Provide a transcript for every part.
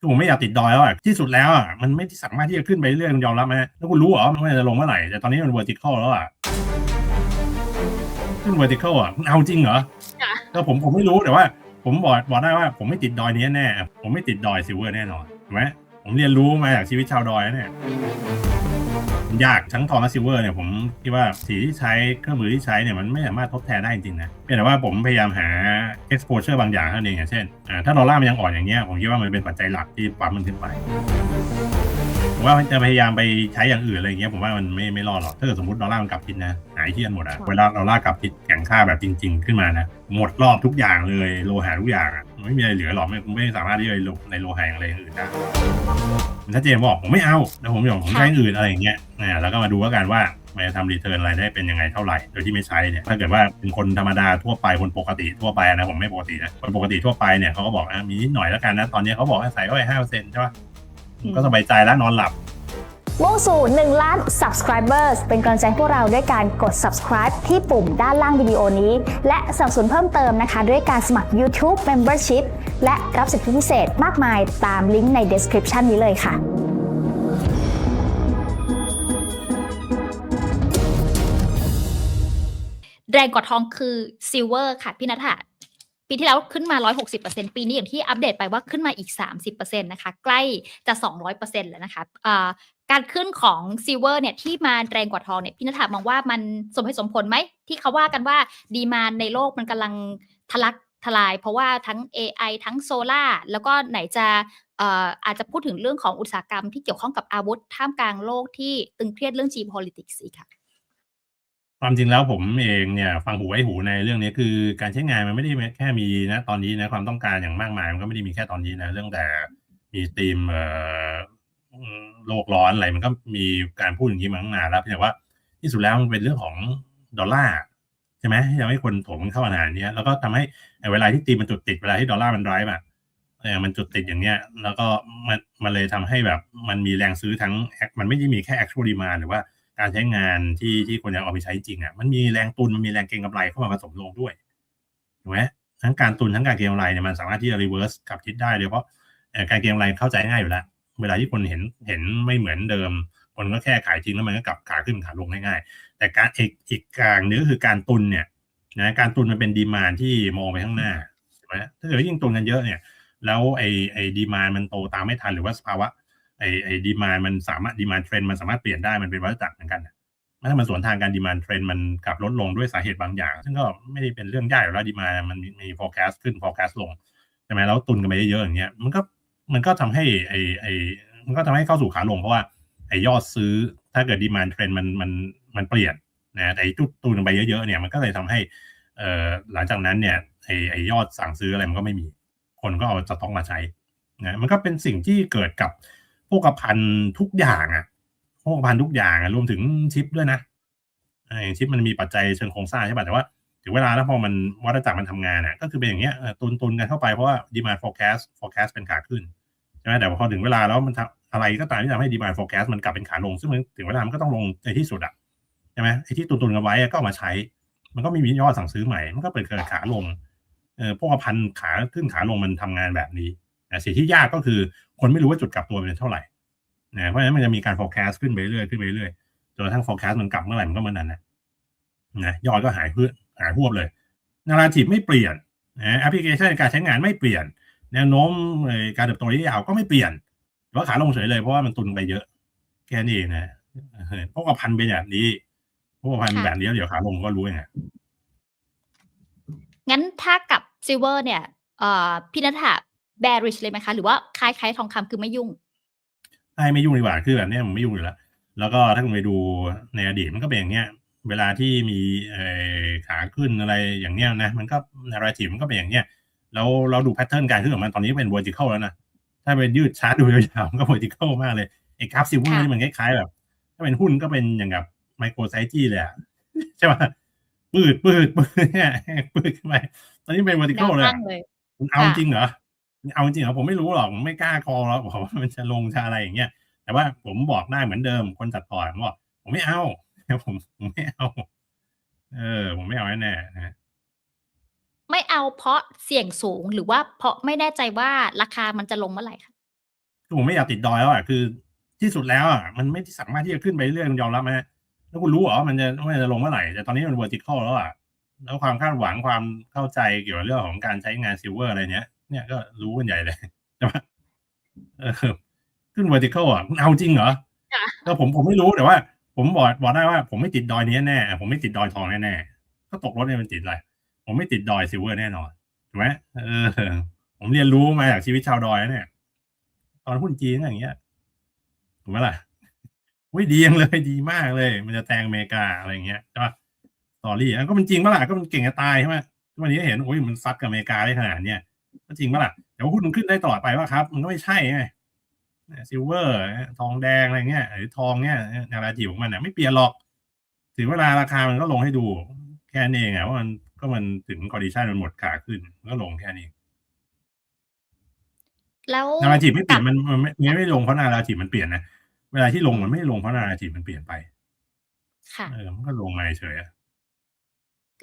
คือผมไม่อยากติดดอยแล้วอะที่สุดแล้วอะมันไม่สามารถที่จะขึ้นไปเรื่อยๆยอมรับไหมแล้วคุณรู้เหรอมันจะลงเมื่อไหร่แต่ตอนนี้มัน vertical แล้วอะขึ้น vertical อะคุณเอาจริงเหรอค่ะก็ผมผมไม่รู้แต่ว่า ผมบอกบอกได้ว่า ผมไม่ติดดอยนี้แน่ผมไม่ติดดอยซิลเวอร์แน่นอนเห็นไหมผมเรียนรู้มาจากชีวิตชาวดอยนะเนี่ยมัน ยากทั้งทองและซิลเวอร์เนี่ยผมคิดว่าสีที่ใช้เครื่องมือที่ใช้เนี่ยมันไม่สามารถทดแทนได้จริงๆนะเพียงแต่ว่าผมพยายามหา exposure บางอย่างเท่านั้นเองอย่างเช่นอ่าถ้าดอลลาร์มันยังอ่อนอย่างเงี้ยผมคิดว่ามันเป็นปัจจัยหลักที่ปั๊มมันขึ้นไป ผมว่าจะพยายามไปใช้อย่างอื่นอะไรอย่างเงี้ยผมว่ามันไม่ไม่รอดหรอกถ้าเกิดสมมติดอลลาร์มันกลับทิศนะหายที่กันหมดอะเวลาดอลลาร์กลับทิศแข็งค่าแบบจริง ๆ ขึ้นมานะหมดรอบทุกอย่างเลยโลหะทุกอย่างอะไม่มีอะไรเหลือหรอกไม่ไม่สามารถที่จะลงในโลหะอะไรอย่างอื่นได้มันชัดเจนบอกผมไม่เอาแล้วผมบอกผมใช้อื่นอะไรอย่างเงี้ยอ่แล้วก็มาดูว่ากันว่ามันจะทำรีเทิร์นอะไรได้เป็นยังไงเท่าไหร่โดยที่ไม่ใช้เนี่ยถ้าเกิดว่าเป็นคนธรรมดาทั่วไปคนปกติทั่วไปนะผมไม่ปกตินะคนปกติทั่วไปเนี่ยเขาก็บอกอะมีนิดหน่อยแล้วกันนะตอนนี้เขาบอกให้ใส่เข้าไปห้าเปอร์เซ็นต์ใช่ปะ ผมก็สบายใจแล้วนอนหลับ มุ่งสู่1ล้าน subscribers เป็นกำลังใจให้พวกเราด้วยการกด subscribe ที่ปุ่มด้านล่างวิดีโอนี้ และสนับสนุนเพิ่มเติมนะคะ ด้วยการสมัคร YouTube Membership และรับสิทธิพิเศษมากมายตามลิงก์ใน description นี้เลยค่ะแรงกว่าทองคือซิลเวอร์ค่ะพี่นัทะ ปีที่แล้วขึ้นมา 160%ปีนี้อย่างที่อัปเดตไปว่าขึ้นมาอีก 30%นะคะใกล้จะ 200%แล้วนะคะการขึ้นของซิลเวอร์เนี่ยที่มาแรงกว่าทองเนี่ยพี่นัทะมองว่ามันสมเหตุสมผลไหม ที่เขาว่ากันว่าดีมานในโลกมันกำลังทะลักทลาย เพราะว่าทั้ง AI ทั้งโซลา่าแล้วก็ไหนจะอออาจจะพูดถึงเรื่องของอุตสาหกรรมที่เกี่ยวข้องกับอาวุธท่ามกลางโลกที่ตึงเครียดเรื่อง geopolitics อีกค่ะ ความจริงแล้วผมเองเนี่ย ฟังหูไว้หูในเรื่องนี้ คือการใช้งานมันไม่ได้แค่มีนะตอนนี้นะความต้องการอย่างมากมาย มันก็ไม่ได้มีแค่ตอนนี้นะเรื่องแต่มีธีมเอ่อโลกร้อนอะไรมันก็มีการพูดอย่างนี้มาตั้งนานแล้วเพียงว่าที่สุดแล้วมันเป็นเรื่องของดอลลาร์ใช่ไหมที่ทำให้คนถมเข้ามาหาเนี้ยแล้วก็ทำให้เวลาที่ตีมันจุดติดเวลาที่ดอลลาร์มันร้ายแบบเออมันจุดติดอย่างเนี้ย แล้วก็มันมันเลยทำให้แบบมันมีแรงซื้อทั้งมันไม่ได้มีแค่ actual demand หรือว่า การใช้งานที่ที่คนจะเอาไปใช้จริงอะมันมีแรงตุนมันมีแรงเก็งกำไรเข้ามาผสมลงด้วยถูกไหมทั้งการตุนทั้งการเก็งกำไรเนี่ยมันสามารถที่จะรีเวิร์สกลับทิศได้เลยเพราะการเก็งกำไรเข้าใจง่ายอยู่แล้วเวลาที่คนเห็นเห็นไม่เหมือนเดิม คนก็แค่ขายทิ้งแล้วมันก็กลับขาขึ้นขาลงง่ายๆแต่การอีกอีกการนึงก็คือการตุนเนี่ยนะการตุนมันเป็นดีมานที่มองไปข้างหน้าใช่ไหมถ้าเกิดยิ่งตุนกันเยอะเนี่ย แล้วไอ้ไอ้ดีมานมันโตตามไม่ทันหรือว่าสภาวะ ไอ้ไอ้ดีมานมันสามารถดีมานเทรนมันสามารถเปลี่ยนได้มันเป็นวัฏจักรเหมือนกันถ้ามันสวนทางการดีมานเทรนมันกลับลดลงด้วยสาเหตุบางอย่าง ซึ่งก็ไม่ได้เป็นเรื่องยากอยู่แล้วดีมานมันมี forecast ขึ้น forecast ลงใช่ไหมแล้วตุนกันไปเยอะๆอย่างเงี้ยมันก็มันก็ทำให้ไอ้ไอ้มันก็ทำให้เข้าสู่ขาลงเพราะว่าไอ้ยอดซื้อถ้าเกิดดีมานเทรนมันมันมันเปลี่ยนนะแต่ไอ้ตุตุนกันไปเยอะๆเนี่ยมันก็เลยทำให้เอ่อหลังจากนั้นเนี่ยไอ้ไอ้ยอดสั่งซื้ออะไรมันก็ไม่มี คนก็เอาสต็อกมาใช้นะมันก็เป็นสิ่งที่เกิดกับ พวกพันทุกอย่างอะพวกพันทุกอย่างอะรวมถึงชิปด้วยนะอย่างชิปมันมีปัจจัยเชิงโครงสร้างใช่ป่ะแต่ว่าถึงเวลาแล้วพอมันวัฏจักรมันทำงานอะก็คือเป็นอย่างเงี้ยตุนตุนกันเข้าไปเพราะว่า demand forecast forecast เป็นขาขึ้นใช่ไหมแต่พอถึงเวลาแล้วมันทำอะไรก็ตามที่ทำให้ demand forecast มันกลับเป็นขาลง ซึ่งมันถึงเวลามันก็ต้องลงในที่สุดอะใช่ไหมไอ้ที่ตุนตุนกันไว้ก็เอามาใช้ มันก็ไม่มียอดสั่งซื้อใหม่ มันก็เปิดเกิดขาลงเออพวกพันขาขึ้นขาลงมันทำงานแบบนี้ สิ่งที่ยากก็คือคนไม่รู้ว่าจุดกลับตัวเป็นเท่าไหร่นะเพราะฉะนั้นมันจะมีการ forecast ขึ้นไปเรื่อยขึ้นไปเรื่อยจนกระทั่ง forecast มันกลับเมื่อไหร่มันก็เมื่อนั้นนะนะยอดก็หายเพื่อหายหวบเลยนาราทีไม่เปลี่ยนนะแอปพลิเคชันการใช้งานไม่เปลี่ยน แนวโน้มการเติบโตระยะยาวก็ไม่เปลี่ยนหรือว่าขาลงเฉยเลยเพราะว่ามันตุนไปเยอะ แค่นี้เองนะพวกพันเป็นแบบนี้พวกพันแบบนี้เดี๋ยวขาลงก็รู้ไงงั้นถ้ากับซิลเวอร์เนี่ยเอ่อพี่นัทะ bearish เลยไหมคะ หรือว่าคล้ายๆทองคำคือไม่ยุ่งใช่ไม่ยุ่งดีกว่าคือแบบนี้มันไม่ยุ่งอยู่แล้ว แล้วก็ถ้าคุณไปดูในอดีตมันก็เป็นอย่างเงี้ยเวลาที่มีขาขึ้นอะไรอย่างเงี้ยนะมันก็นาราทีมันก็เป็นอย่างเงี้ยแล้วเราดูแพทเทิร์นการขึ้นของมันตอนนี้เป็น vertical แล้วนะถ้าเป็นยืดชาร์ตดูยาวๆมันก็ vertical มากเลยไอ้กราฟซิลเวอร์นี่มันคล้ายๆแบบถ้าเป็นหุ้นก็เป็นอย่างกับไมโครไซจี้เลยอะใช่ป่ะปืดปืดปืดเนี่ยปืดขึ้นไปตอนนี้เป็น vertical เลยคุณเอาจริงเหรอ เอาจริงเหรอผมไม่รู้หรอกไม่กล้าคอแล้วบอกว่ามันจะลงจะอะไรอย่างเงี้ยแต่ว่าผมบอกได้เหมือนเดิมคนจัดพอร์ตผมบอกผมไม่เอาผมผมไม่เอา เออ ผมไม่เอาแน่ๆนะไม่เอาเพราะเสี่ยงสูงหรือว่าเพราะไม่แน่ใจว่าราคามันจะลงเมื่อไหร่คะคือผมไม่อยากติดดอยแล้วอะคือ ที่สุดแล้วอะมันไม่สามารถที่จะขึ้นไปเรื่อยๆคุณยอมรับไหมแล้วคุณรู้เหรอว่ามันจะว่ามันจะลงเมื่อไหร่แต่ตอนนี้มัน vertical แล้วอะแล้วความคาดหวังความเข้าใจเกี่ยวกับเรื่องของการใช้งานซิลเวอร์อะไรเนี้ย เนี่ยก็รู้กันใหญ่เลยใช่ไหมเออขึ้น vertical อะคุณเอาจริงเหรอค่ะก็ผมผมไม่รู้แต่ว่า ผมบอกบอกได้ว่า ผมไม่ติดดอยนี้แน่ผมไม่ติดดอยทองแน่ๆก็ตกรถเนี่ยมันติดอะไรผมไม่ติดดอยซิลเวอร์แน่นอนถูกไหมเออ ผมเรียนรู้มาจากชีวิตชาวดอยนะเนี่ย ตอนหุ้นจีนก็อย่างเงี้ยถูกไหมล่ะวิดียังเลยดีมากเลย มันจะแตงอเมริกาอะไรอย่างเงี้ยใช่ปะสตอรี่อะก็มันจริงปะล่ะก็มันเก่งจะตายใช่ไหมทุกวันนี้ก็เห็นโอ้ยมันซัดกับอเมริกาได้ขนาดเนี้ย ก็จริงปะล่ะแต่ว่าหุ้นมันขึ้นได้ตลอดไปว่าครับ มันก็ไม่ใช่ไงซิลเวอร์ทองแดงอะไรเงี้ยหรือทองเนี้ยนาราจิวของมันอะไม่เปลี่ยนหรอก ถึงเวลาราคามันก็ลงให้ดู แค่นี้เองอะว่ามันก็มันถึงคอดิชันมันหมดขาขึ้นมันก็ลงแค่นี้ แล้วนาราจิบไม่เปลี่ยนกับมันมันไม่มันไม่ลงเพราะนาราจิบมันเปลี่ยนนะเวลาที่ลงมันไม่ลงเพราะนาราจิบมันเปลี่ยนไป ค่ะเออมันก็ลงมาเฉยๆอะ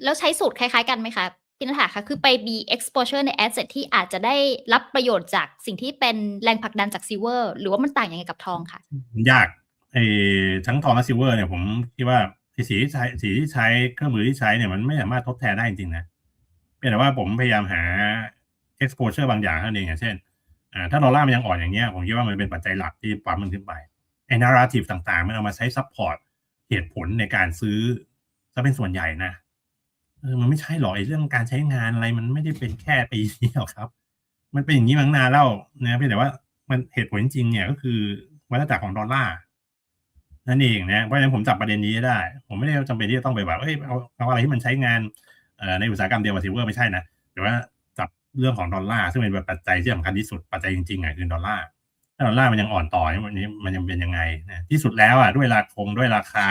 แล้วใช้สูตรคล้าย ๆ กันไหมคะ พี่นัทธาคะคือไปมี exposure ใน asset ที่อาจจะได้รับประโยชน์จากสิ่งที่เป็นแรงผลักดันจากซิเวอร์หรือว่ามันต่างยังไงกับทองค่ะยากไอ้ทั้งทองและซิเวอร์เนี่ยผมคิดว่าสีที่ใช้สีที่ใช้เครื่องมือที่ใช้เนี่ยมันไม่สามารถทดแทนได้จริงๆนะเพียงแต่ว่าผมพยายามหา exposure บางอย่างเท่านั้นเองอย่างเช่นถ้าดอลลาร์มันยังอ่อนอย่างเงี้ยผมคิดว่ามันเป็นปัจจัยหลักที่ปั๊มมันขึ้นไปไอ้ narrative ต่างๆ มันเอามาใช้ support เหตุผลในการซื้อจะเป็นส่วนใหญ่นะ ออมันไม่ใช่หรอกไอ้เรื่องการใช้งานอะไรมันไม่ได้เป็นแค่ปีนี้หรอกครับ มันเป็นอย่างนี้มาตั้งนานแล้วนะเพียงแต่ว่ามันเหตุผลจริงๆเนี่ยก็คือวัฏจักรของดอลลาร์นั่นเองนะเพราะฉะนั้นผมจับประเด็นนี้ได้ ผมไม่ได้จำเป็นที่จะต้องไปแบบเอ้ยเอาเอาอะไรที่มันใช้งานเอ่อในอุตสาหกรรมเดียวกับซิลเวอร์ไม่ใช่นะแต่ว่าจับเรื่องของดอลลาร์ซึ่งเป็นปัจจัยที่สำคัญที่สุดปัจจัยจริงๆอะคือดอลลาร์ถ้าดอลลาร์มันยังอ่อนต่อนี่วันนี้มันยังเป็นยังไงนะที่สุดแล้วอะด้วยราคงด้วยราคา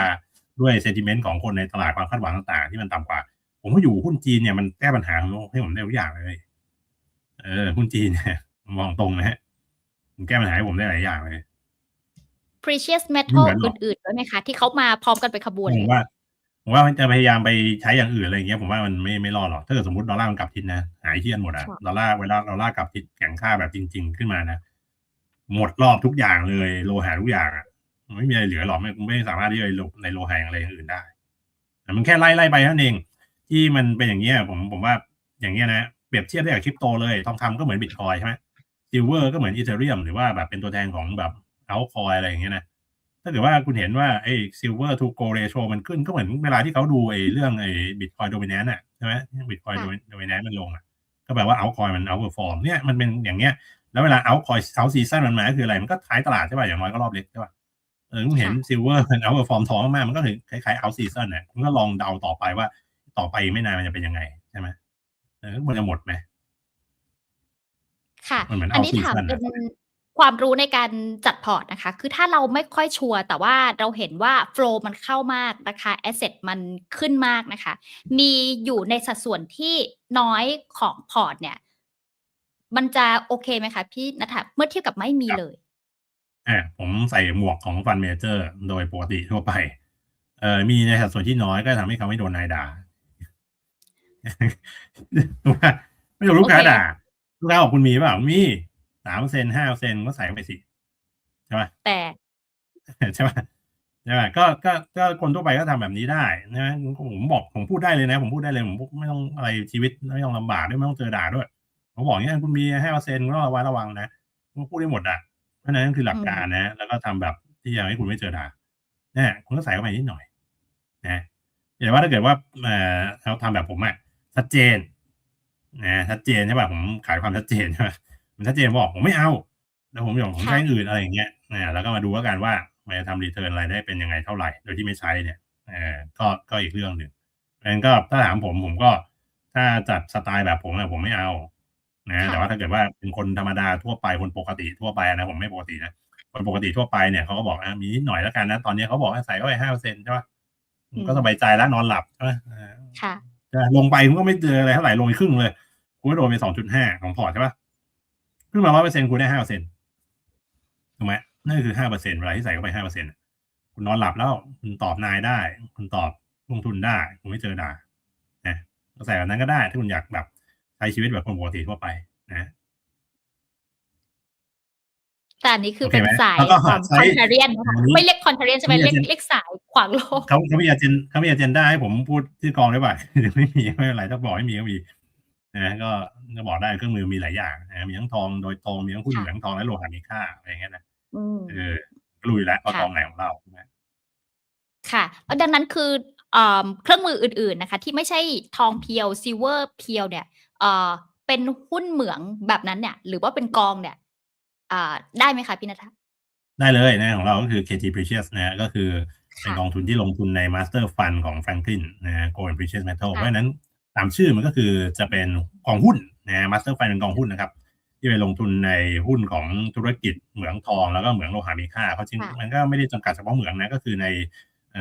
ด้วยเซนติเมนต์ของคนในตลาดความคาดหวังต่างๆ ที่มันต่ำกว่า ผมก็อยู่หุ้นจีนเนี่ยมันแก้ปัญหาของโลกให้ผมได้ทุกอย่างเลย เออ หุ้นจีนเนี่ยมองตรงนะฮะมันแก้ปัญหาให้ผมได้หลายอย่างเลย precious ไม่ metal เหมือนหรอกอื่นๆด้วยไหมคะ ที่เขามาพร้อมกันเป็นขบวนผมว่าผมว่ามันจะพยายามไปใช้อย่างอื่นอะไรอย่างเงี้ยผมว่ามันไม่ไม่รอดหรอกถ้าเกิดสมมติดอลลาร์มันกลับทิศนะหายเที่ยนหมดอะค่ะดอลลาร์เวลาดอลลาร์กลับทิศแข็งค่าแบบจริง ๆ ขึ้นมานะหมดรอบทุกอย่างเลยโลหะทุกอย่างอะมันไม่มีอะไรเหลือหรอกไม่ไม่สามารถที่จะในโลหะอะไรอย่างอื่นได้แต่มันแค่ไล่ไล่ไปเท่านั้นเอง ที่มันเป็นอย่างเงี้ยผมผมว่าอย่างเงี้ยนะเปรียบเทียบได้กับคริปโตเลยทองคำก็เหมือนบิตคอยใช่ไหมซิลเวอร์ก็เหมือนอีเธอเรียมหรือว่าแบบเป็นตัวแทนของแบบเอาคอยอะไรอย่างเงี้ยนะถ้าเกิดว่าคุณเห็นว่าไอ้ซิลเวอร์ทูโกเรโชมันขึ้นก็เหมือนเวลาที่เขาดูไอ้เรื่องไอ้บิตคอยโดมิเนนต์อะใช่ไหมบิตคอยค่ะโดมิเนนต์มันลงอะก็แปลว่าเอาคอยมันเอาเปอร์ฟอร์มเนี่ยมันเป็นอย่างเงี้ยแล้วเวลาเอาคอยเอาซีซั่นมันมาก็คืออะไรมันก็ท้ายตลาดใช่ป่ะอย่างน้อยก็รอบเล็กใช่ป่ะเออคุณเห็นซิลเวอร์มันเอาเปอร์ฟอร์มทองมากๆมันก็คือคล้ายๆเอาซีซั่นน่ะคุณก็ลองเดาต่อไปว่า ต่อไปไม่นานมันจะเป็นยังไงใช่ไหมเออมันจะหมดไหมค่ะมันเหมือนอันนี้เอาถาม season เป็อะนความรู้ในการจัดพอร์ตนะคะ คือถ้าเราไม่ค่อยชัวร์แต่ว่าเราเห็นว่าโฟลมันเข้ามากราคาแอสเซทมันขึ้นมากนะคะ มีอยู่ในสัดส่วนที่น้อยของพอร์ตเนี่ย มันจะโอเคไหมคะพี่นัทธาเมื่อเทียบกับไม่มีเลยอ่าผมใส่หมวกของฟันเมเจอร์ โดยปกติทั่วไป เอ่อมีในสัดส่วนที่น้อยก็ทำให้เขาไม่โดนนายด่า ถูกไหมไม่โดนลูกค้าโอเคด่าลูกค้าบอกคุณมีเปล่ามีสามเปอร์เซ็นห้าเปอร์เซ็นก็ใส่เข้าไปสิใช่ไหมแต่ใช่ไหมใช่ไหมก็ก็ก็คนทั่วไปก็ทำแบบนี้ได้นะผมบอกผมพูดได้เลยนะ ผมพูดได้เลยผมไม่ต้องอะไรชีวิตไม่ต้องลำบากด้วยไม่ต้องเจอด่าด้วยผมบอกอย่างนี้คุณมีห้าเปอร์เซ็นต์ก็ระวังระวังนะผมพูดได้หมดอะเพราะฉะนั้นคือหลักการนะ แล้วก็ทำแบบที่ยังให้คุณไม่เจอด่าเนี่ยคุณก็ใส่เข้าไปนิดหน่อย นะแต่ว่าถ้าเกิดว่าเอ่อเราทำแบบผมอะ ชัดเจนนะชัดเจนใช่ป่ะผมขายความชัดเจนใช่ป่ะผมชัดเจนบอกผมไม่เอาแล้วผมบอกผมใช้อย่างอื่นอะไรอย่างเงี้ยนะแล้วก็มาดูว่ากันว่ามันจะทำรีเทิร์นอะไรได้เป็นยังไงเท่าไหร่ โดยที่ไม่ใช้เนี่ยเออก็ก็อีกเรื่องหนึ่งงั้นก็ถ้าถามผมผมก็ถ้าจัดสไตล์แบบผมอะผมไม่เอานะค่ะแต่ว่าถ้าเกิดว่าเป็นคนธรรมดาทั่วไปคนปกติทั่วไปนะผมไม่ปกตินะคนปกติทั่วไปเนี่ยเขาก็บอกอะมีนิดหน่อยแล้วกันนะ ตอนนี้เขาบอกให้ใส่เข้าไปห้าเปอร์เซ็นต์ใช่ปะก็สบายใจแล้วนอนหลับใช่ไหมอ่าค่ะแต่ ลงไปมันก็ไม่เจออะไรเท่าไหร่ลงไปครึ่งเลยคุณก็โดนไปสองจุดห้าของพอร์ตใช่ปะขึ้นมาร้อยเปอร์เซ็นต์คุณได้ห้าเปอร์เซ็นต์ถูกไหมนั่นคือห้าเปอร์เซ็นต์เวลาที่ใส่เข้าไปห้าเปอร์เซ็นต์คุณนอนหลับแล้ว คุณตอบนายได้ คุณตอบลงทุนได้คุณไม่เจอด่านะใส่แบบนั้นก็ได้ถ้าคุณอยากแบบใช้ชีวิตแบบคนปกติทั่วไปนะ แต่อันนี้คือโอเคเป็นไหมสายแล้วก็คอนไซส์เทเรียนนะคะอันนี้ไม่เรียกคอนเทเรียนใช่ไหมนี่เรียกอาจจะเรียกสายขวางโลกเขาเขามีอาเจนเขามีอาเจนได้ให้ผมพูดที่กองได้ป่ะหรือไม่มีไม่เป็นไรถ้าบอกให้มีก็มีนะก็ก็บอกได้เครื่องมือมีหลายอย่างนะมีทั้งทองโดยตรงมีทั้งหุ้นค่ะเหลืองทองและโลหะมีค่าอะไรอย่างเงี้ยนะอืมเออรู้อยู่แล้วว่าค่ะกองไหนของเราใช่ไหมค่ะดังนั้นคือเอ่อเครื่องมืออื่น ๆนะคะ ที่ไม่ใช่ทองเพียวซิลเวอร์เพียวเนี่ยเอ่อเป็นหุ้นเหมืองแบบนั้นเนี่ย หรือว่าเป็นกองเนี่ย อ่า ได้ไหมคะพี่นัทได้เลยนะของเราก็คือ KT Precious นะฮะก็คือเป็นค่ะ กองทุนที่ลงทุนใน Master Fund ของ Franklin นะฮะ Gold and Precious Metal ค่ะเพราะฉะนั้นตามชื่อมันก็คือจะเป็นกองหุ้นนะฮะ Master Fund เป็นกองหุ้นนะครับ ที่ไปลงทุนในหุ้นของธุรกิจเหมืองทองแล้วก็เหมืองโลหะมีค่าเขาจริงค่ะ มันก็ไม่ได้จำกัดเฉพาะเหมืองนะก็คือใน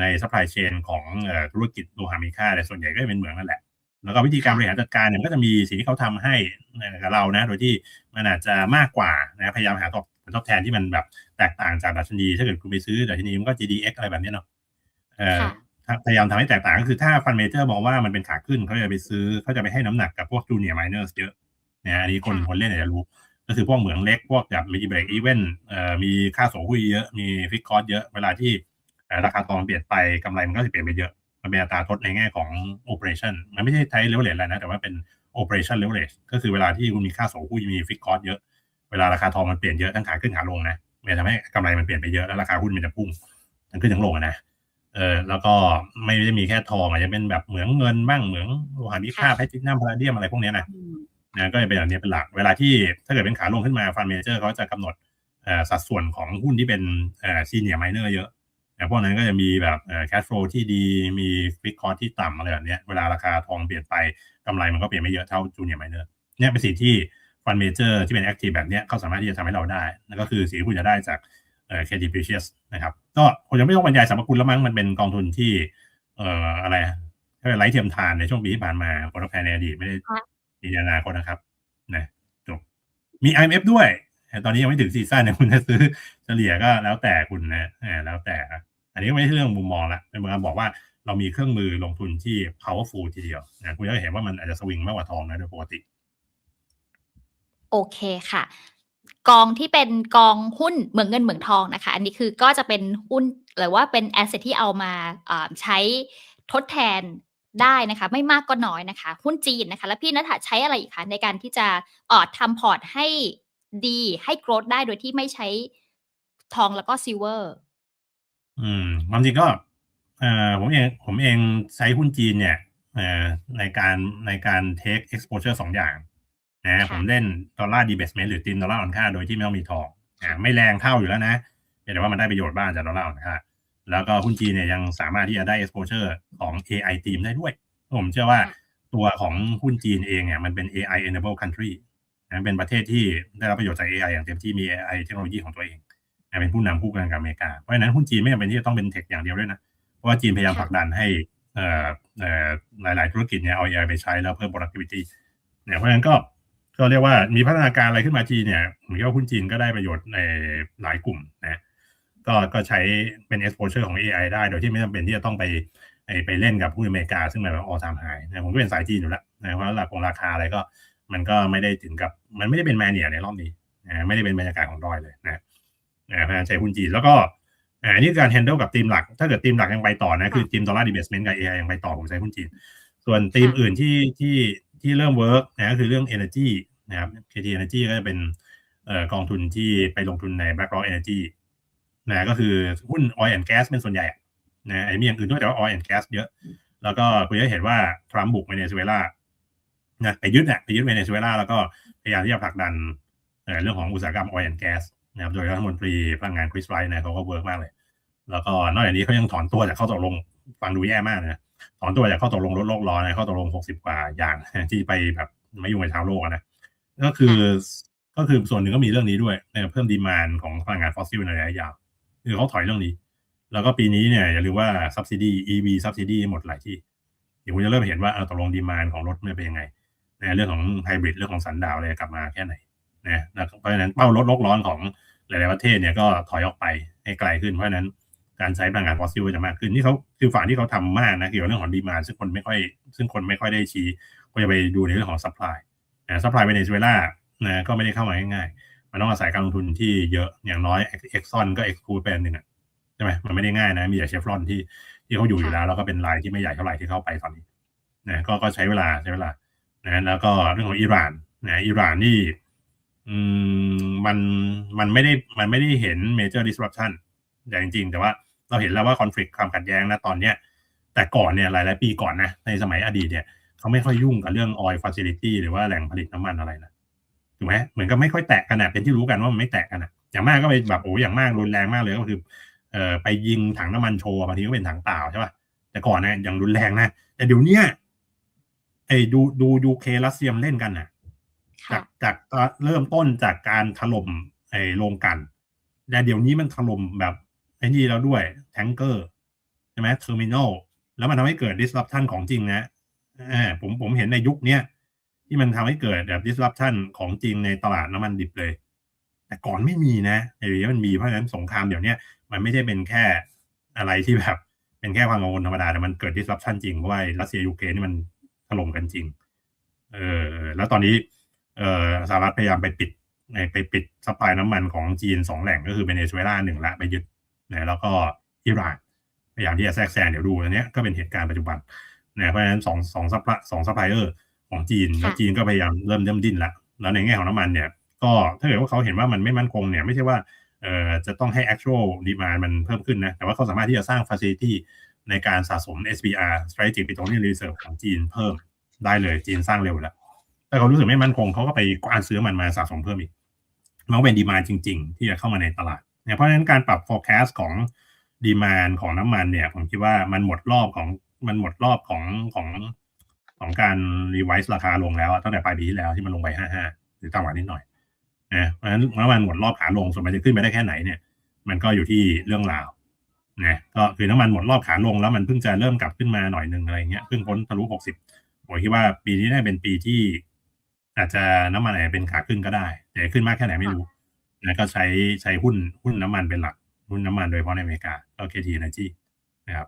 ใน supply chain ของเอ่อธุรกิจโลหะมีค่าแต่ส่วนใหญ่ก็จะเป็นเหมืองนั่นแหละ แล้วก็วิธีการบริหารจัดการเนี่ยมันก็จะมีสิ่งที่เขาทำให้กับเรานะ โดยที่มันอาจจะมากกว่านะพยายามหาตอบผลตอบแทนที่มันแบบแตกต่างจากดัชนี ถ้าเกิดคุณไปซื้อดัชนีมันก็ GDX อะไรแบบเนี้ยเนาะเอ่อค่ะถ้าพยายามทำให้แตกต่างก็คือถ้าฟันเมเจอร์บอกว่ามันเป็นขาขึ้นเขาจะไปซื้อเขาจะไปให้น้ำหนักกับพวกจูเนียร์ม n เนอร์เยอะนะอันนี้คนค่ะคนเล่นอาจจะรู้ ก็คือพวกเหมืองเล็กพวกแบบมีเบรกอีเวนต์เอ่อมีค่าโสหุ้ยเยอะมีฟิกคอร์สเยอะเวลาที่เอ่อราคาทองเปลี่ยนไปกำไรมันก็จะเปลี่ยนไปเยอะ มันเป็นอัตราทดในแง่ของ operation มันไม่ใช่ไทเลเวลเลแล้วนะ แต่ว่าเป็น operation leverage ก็คือเวลาที่คุณมีค่าโสหุ้ยมีฟิกคอร์สเยอะ เวลาราคาทองมันเปลี่ยนเยอะทั้งขาขึ้นขาลงนะมันจะทำให้กำไรมันเปลี่ยนไปเยอะแล้วราคาหุ้นมันจะพุ่งทั้งขึ้นทั้งลงอะนะเออแล้วก็ไม่ได้มีแค่ทองอาจจะเป็นแบบเหมืองเงินบ้างเหมืองโลหะมีค่าค่ะแพทินัมพาราเดียมอะไรพวกเนี้ยนะอืมนะก็จะเป็นแบบนี้เป็นหลัก เวลาที่ถ้าเกิดเป็นขาลงขึ้นมาฟันเมเจอร์เขาจะกำหนดเอ่อสัดส่วนของหุ้นที่เป็นเอ่อซีเนียร์ไมเนอร์เยอะแต่ พวกนั้นก็จะมีแบบเอ่อแคชโฟลที่ดี มีฟิกคอร์ที่ต่ำอะไรแบบเนี้ยเวลาราคาทองเปลี่ยนไปกำไรมันก็เปลี่ยนไม่เยอะเท่าจูเนียร์ไมเนอร์เนี่ยเป็นสิ่งที่ฟันเมเจอร์ที่เป็นแอคทีฟแบบเนี้ยเขาสามารถที่จะทำให้เราได้ นั่นก็คือสิ่งที่คุณจะได้จากเอ่อ KT Precious นะครับ ก็ผมจะไม่ต้องบรรยายสรรพคุณแล้วมั้งมันเป็นกองทุนที่ เอ่ออะไรก็ไร้เทียมทานในช่วงปีที่ผ่านมาผลตอบแทนในอดีตไม่ได้ค่ะมีในอนาคตนะครับนะจบมี IMF ด้วยแต่ตอนนี้ยังไม่ถึงซีซั่นนะคุณจะซื้อเฉลี่ยก็แล้วแต่คุณนะแล้วแต่ อันนี้ก็ไม่ใช่เรื่องมุมมองละเป็นเหมือนกับบอกว่าเรามีเครื่องมือลงทุนที่ powerful ทีเดียวนะคุณจะเห็นว่ามันอาจจะสวิงมากกว่าทองนะโดยปกติ โอเคค่ะ กองที่เป็นกองหุ้นเหมืองเงินเหมืองทองนะคะ อันนี้คือก็จะเป็นหุ้นหรือว่าเป็นแอสเซทที่เอามาาใช้ทดแทนได้นะคะ ไม่มากก็น้อยนะคะ หุ้นจีนนะคะ แล้วพี่นัทใช้อะไรอีกคะในการที่จะเอ่อทำพอร์ตให้ ดีให้โกรธได้โดยที่ไม่ใช้ทองแล้วก็ซิลเวอร์ อืมความจริงก็เอ่อผมเองผมเองใช้หุ้นจีนเนี่ยเอ่อในการในการ take exposure สองอย่างนะค่ะผมเล่นดอลลาร์ดีเบสเมนต์หรือตีนดอลลาร์อ่อนค่าโดยที่ไม่ต้องมีทองอ่าไม่แรงเท่าอยู่แล้วนะแต่ว่ามันได้ประโยชน์บ้างจากดอลลาร์อ่อนค่าแล้วก็หุ้นจีนเนี่ยยังสามารถที่จะได้ exposure ของ AI team ได้ด้วย ผมเชื่อว่าตัวของหุ้นจีนเองเนี่ยมันเป็น AI enable country นะเป็นประเทศที่ได้รับประโยชน์จาก AI อย่างเต็มที่มี AI เทคโนโลยีของตัวเองเป็นผู้นำคู่กันกับอเมริกา เพราะฉะนั้นหุ้นจีนไม่จำเป็นที่จะต้องเป็นเทคอย่างเดียวด้วยนะ เพราะว่าจีนพยายามค่ะผลักดันให้เอ่อเอ่อหลาย ๆ ธุรกิจเนี่ยเอา AI ไปใช้แล้วเพิ่ม productivity เนี่ยเพราะฉะนั้นก็ก็เรียกว่ามีพัฒนาการอะไรขึ้นมาจีนเนี่ยผมคิดว่าหุ้นจีนก็ได้ประโยชน์ในหลายกลุ่มนะก็ก็ใช้เป็น exposure ของ AI ได้ โดยที่ไม่จำเป็นที่จะต้องไปไปไปเล่นกับหุ้นอเมริกา ซึ่งมันแบบ all time high นะผมก็เป็นสายจีนอยู่แล้วนะเพราะหลักของราคาอะไรก็ มันก็ไม่ได้ถึงกับมันไม่ได้เป็นแมเนียในรอบนี้นะไม่ได้เป็นบรรยากาศของดอยเลยนะนะเพราะฉะนั้นใช้หุ้นจีนแล้วก็อ่าอันนี้คือการ handle กับทีมหลัก ถ้าเกิดทีมหลักยังไปต่อนะคือทีมดอลลาร์ดีเบสเมนต์กับ AI ยังไปต่อผมใช้หุ้นจีน ส่วนทีมค่ะอื่นที่ที่ที่เริ่มเวิร์กนะก็คือเรื่อง energy นะครับ KT Energy ก็จะเป็นเอ่อกองทุนที่ไปลงทุนใน BlackRock Energy นะก็คือหุ้น oil and gas เป็นส่วนใหญ่นะไอ้มีอย่างอื่นด้วยแต่ว่า oil and gas เยอะ แล้วก็คุณจะเห็นว่าทรัมป์บุกเวเนซุเอลา นะไปยึดเนี่ยไปยึดเวเนซุเอลาแล้วก็พยายามที่จะผลักดันเอ่อเรื่องของอุตสาหกรรม oil and gas นะครับโดยรัฐมนตรีพลังงานคริสไรท์นะเขาก็เวิร์กมากเลย แล้วก็นอกจากนี้เขายังถอนตัวจากข้อตกลงฟังดูแย่มากนะถอนตัวจากข้อตกลงลดโลกร้อนนะข้อตกลง 60 กว่าอย่างที่ไปแบบไม่ยุ่งกับชาวโลกอะนะก็คือก็คือส่วนหนึ่งก็มีเรื่องนี้ด้วยนะเพิ่มดีมานของพลังงานฟอสซิลในระยะยาวคือเขาถอยเรื่องนี้ แล้วก็ปีนี้เนี่ยอย่าลืมว่า subsidy EV subsidy หมดหลายที่เดี๋ยวคุณจะเริ่มเห็นว่าเออตกลงดีมานของรถมันเป็นยังไง นะเรื่องของไฮบริดเรื่องของสันดาวอะไรกลับมาแค่ไหนนะนะครับเพราะฉะนั้นเป้าลดโลกร้อนของหลาย ๆ ประเทศเนี่ยก็ถอยออกไปให้ไกลขึ้นเพราะฉะนั้นการใช้พลังงานฟอสซิลก็จะมากขึ้นนี่เขาคือฝั่งที่เขาทำมากนะเกี่ยวกับเรื่องของดีมาซึ่งคนไม่ค่อย ซึ่งคนไม่ค่อยได้ชี้ก็จะไปดูในเรื่องของซัพพลายนะซัพพลายเวเนซุเอลานะก็ไม่ได้เข้ามาง่ายๆมันต้องอาศัยการลงทุนที่เยอะอย่างน้อยเอ็กซอนก็เอ็กซ์คูดเป็นหนึ่งอะใช่ไหมมันไม่ได้ง่ายนะ มีแต่เชฟรอนที่ที่เขาอยู่อยู่แล้วแล้วก็เป็นรายที่ไม่ใหญ่เท่าไหร่ที่เข้าไปตอนนี้นะก็ก็ใช้เวลาใช้เวลา นะแล้วก็เรื่องของอิหร่านนะอิหร่านนี่อืมมันมันไม่ได้มันไม่ได้เห็น major disruption อย่างจริง แต่ว่าเราเห็นแล้วว่า conflict ความขัดแย้งนะตอนเนี้ยแต่ก่อนเนี่ยหลาย ๆ ปีก่อนนะในสมัยอดีตเนี่ยเขาไม่ค่อยยุ่งกับเรื่อง oil facility หรือว่าแหล่งผลิตน้ำมันอะไรนะถูกไหมเหมือนก็ไม่ค่อยแตะกันนะเป็นที่รู้กันว่ามันไม่แตะกันนะอย่างมากก็ไปแบบโอ้อย่างมากรุนแรงมากเลยก็คือเอ่อไปยิงถังน้ำมันโชว์บางทีก็เป็นถังเปล่าใช่ป่ะแต่ก่อนนะอย่างรุนแรงนะแต่เดี๋ยวเนี้ย ไอ้ดูดูยูเครัสเซียมเล่นกันนะค่ะ จากจากเริ่มต้นจากการถล่มไอ้โรงกลันแต่เดี๋ยวนี้มันถล่มแบบไอ้นี่แล้วด้วย แทงเกอร์ใช่ไหมเทอร์มินอลแล้วมันทำให้เกิด disruption ของจริงนะอ่าผมผมเห็นในยุคเนี้ยที่มันทำให้เกิดแบบ disruption ของจริงในตลาดน้ำมันดิบเลย แต่ก่อนไม่มีนะเดี๋ยวนี้มันมีเพราะฉะนั้นสงครามเดี๋ยวเนี้ยมันไม่ได้เป็นแค่อะไรที่แบบ เป็นแค่ความกังวลธรรมดาแต่มันเกิด disruption จริงเพราะว่ารัสเซียยูเครนนี่มัน ถล่มกันจริง เออแล้วตอนนี้เอ่อสหรัฐพยายามไปปิดในไปปิดซัพพลายน้ำมันของจีนสองแหล่งก็คือเวเนซุเอลาหนึ่งละไปยึดนะแล้วก็อิหร่านพยายามที่จะแทรกแซงเดี๋ยวดูอันเนี้ยก็เป็นเหตุการณ์ปัจจุบันนะเพราะฉะนั้นสองสองซัพพลายสองซัพพลายเออร์ของจีนแล้วค่ะจีนก็พยายามเริ่มเริ่มดิ้นละแล้วในแง่ของน้ำมันเนี่ย ก็ถ้าเกิดว่าเขาเห็นว่ามันไม่มั่นคงเนี่ยไม่ใช่ว่าเอ่อจะต้องให้ actual demand มันเพิ่มขึ้นนะ แต่ว่าเขาสามารถที่จะสร้าง facility ในการสะสม SPR strategic petroleum reserve ของจีนเพิ่มได้เลยจีนสร้างเร็วแล้วถ้าเขารู้สึกไม่มั่นคงเขาก็ไปกว้านซื้อมันมาสะสมเพิ่มอีก มันก็เป็นดีมาจริง ๆ ที่จะเข้ามาในตลาดเนี่ยเพราะฉะนั้นการปรับ forecast ของดีมานของน้ำมันเนี่ย ผมคิดว่ามันหมดรอบของมันหมดรอบของของของการรีไวซ์ราคาลงแล้วตั้งแต่ปลายปีที่แล้วที่มันลงไป55หรือต่ำกว่านิดหน่อยนะเพราะฉะนั้นน้ำมันหมดรอบขาลงส่วนมันจะขึ้นไปได้แค่ไหนเนี่ย มันก็อยู่ที่เรื่องราว นะก็คือน้ำมันหมดรอบขาลงแล้วมันเพิ่งจะเริ่มกลับขึ้นมาหน่อยหนึ่งอะไรเงี้ยเพิ่งพ้นทะลุหกสิบผมคิดว่าปีนี้น่าเป็นปีที่ อาจจะน้ำมันอาจจะเป็นขาขึ้นก็ได้ แต่ขึ้นมากแค่ไหนไม่รู้นะก็ใช้ใช้หุ้นหุ้นน้ำมันเป็นหลักหุ้นน้ำมันโดยเฉพาะในอเมริกาก็ KT Energy นะครับ